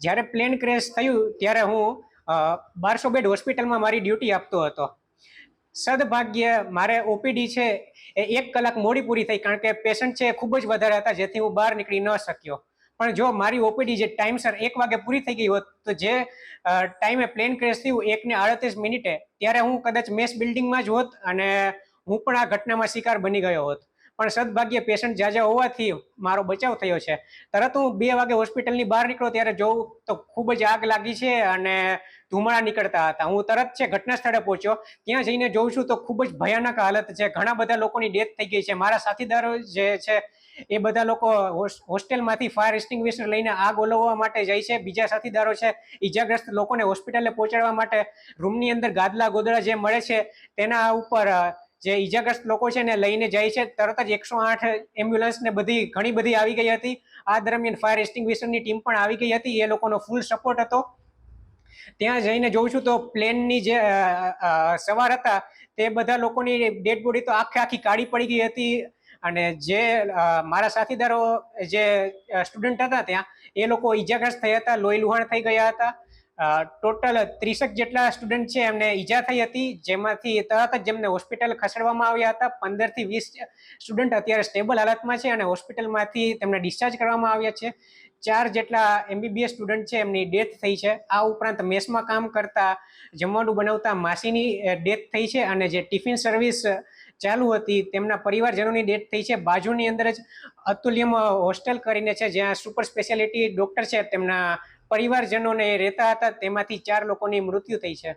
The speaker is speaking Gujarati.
જ્યારે પ્લેન ક્રેશ થયું ત્યારે હું બારસો બેડ હોસ્પિટલમાં મારી ડ્યુટી આપતો હતો. સદભાગ્ય મારે ઓપીડી છે એ એક કલાક મોડી પૂરી થઈ કારણ કે પેશન્ટ છે ખૂબ જ વધારે હતા જેથી હું બહાર નીકળી ન શક્યો. પણ જો મારી ઓપીડી જે ટાઈમસર એક વાગે પૂરી થઈ ગઈ હોત તો જે ટાઈમે પ્લેન ક્રેશ થયું એકને આડત્રીસ મિનિટે, ત્યારે હું કદાચ મેસ બિલ્ડિંગમાં જ હોત અને હું પણ આ ઘટનામાં શિકાર બની ગયો હોત. પણ સદભાગ્ય પેશન્ટ જાજા હોવાથી મારો બચાવ થયો છે. તરત હું બે વાગે હોસ્પિટલની બહાર નીકળો ત્યારે જોઉં તો ખૂબ જ આગ લાગી છે અને ધુમાડા નીકળતા હતા. હું તરત છે ઘટના સ્થળે પહોંચ્યો. ત્યાં જઈને જોઉં છું તો ખૂબ જ ભયાનક હાલત છે. ઘણા બધા લોકોની ડેથ થઈ ગઈ છે. મારા સાથીદારો જે છે એ બધા લોકો હોસ- હોસ્ટેલમાંથી ફાયર એક્સ્ટિંગ્વિશર લઈને આગ ઓલવવા માટે જાય છે. બીજા સાથીદારો છે ઈજાગ્રસ્ત લોકોને હોસ્પિટલે પહોંચાડવા માટે રૂમની અંદર ગાદલા ગોદડા જે મળે છે તેના ઉપર જે ઈજાગ્રસ્ત લોકો છે ને લઈને જાય છે. તરત જ એકસો આઠ એમ્બ્યુલન્સ ને બધી ઘણી બધી આવી ગઈ હતી. આ દરમિયાન ફાયર એક્સ્ટિંગ્વિશરની ટીમ પણ આવી ગઈ હતી. એ લોકોનો ફૂલ સપોર્ટ હતો. ત્યાં જઈને જોઉં છું તો પ્લેનની જે સવાર હતા, તે બધા લોકોની ડેડ બોડી તો આખે આખી કાળી પડી ગઈ હતી. અને જે મારા સાથીદારો જે સ્ટુડન્ટ હતા ત્યાં, એ લોકો ઈજાગ્રસ્ત થયા હતા, લોહી લુહાણ થઈ ગયા હતા. ટોટલ ત્રીસેક જેટલા સ્ટુડન્ટ છે એમને ઈજા થઈ હતી. જેમાંથી તરત જ જેમને હોસ્પિટલ ખસેડવામાં આવ્યા હતા. પંદરથી વીસ સ્ટુડન્ટ અત્યારે સ્ટેબલ હાલતમાં છે અને હોસ્પિટલમાંથી તેમને ડિસ્ચાર્જ કરવામાં આવ્યા છે. ચાર જેટલા એમબીબીએસ સ્ટુડન્ટ છે એમની ડેથ થઈ છે. આ ઉપરાંત મેસમાં કામ કરતા, જમવાનું બનાવતા માસીની ડેથ થઈ છે અને જે ટિફિન સર્વિસ ચાલુ હતી તેમના પરિવારજનોની ડેથ થઈ છે. બાજુની અંદર જ અતુલ્યમ હોસ્ટેલ કરીને છે જ્યાં સુપર સ્પેશિયાલિટી ડોક્ટર છે તેમના પરિવારજનોને રહેતા હતા તેમાંથી ચાર લોકોની મૃત્યુ થઈ છે.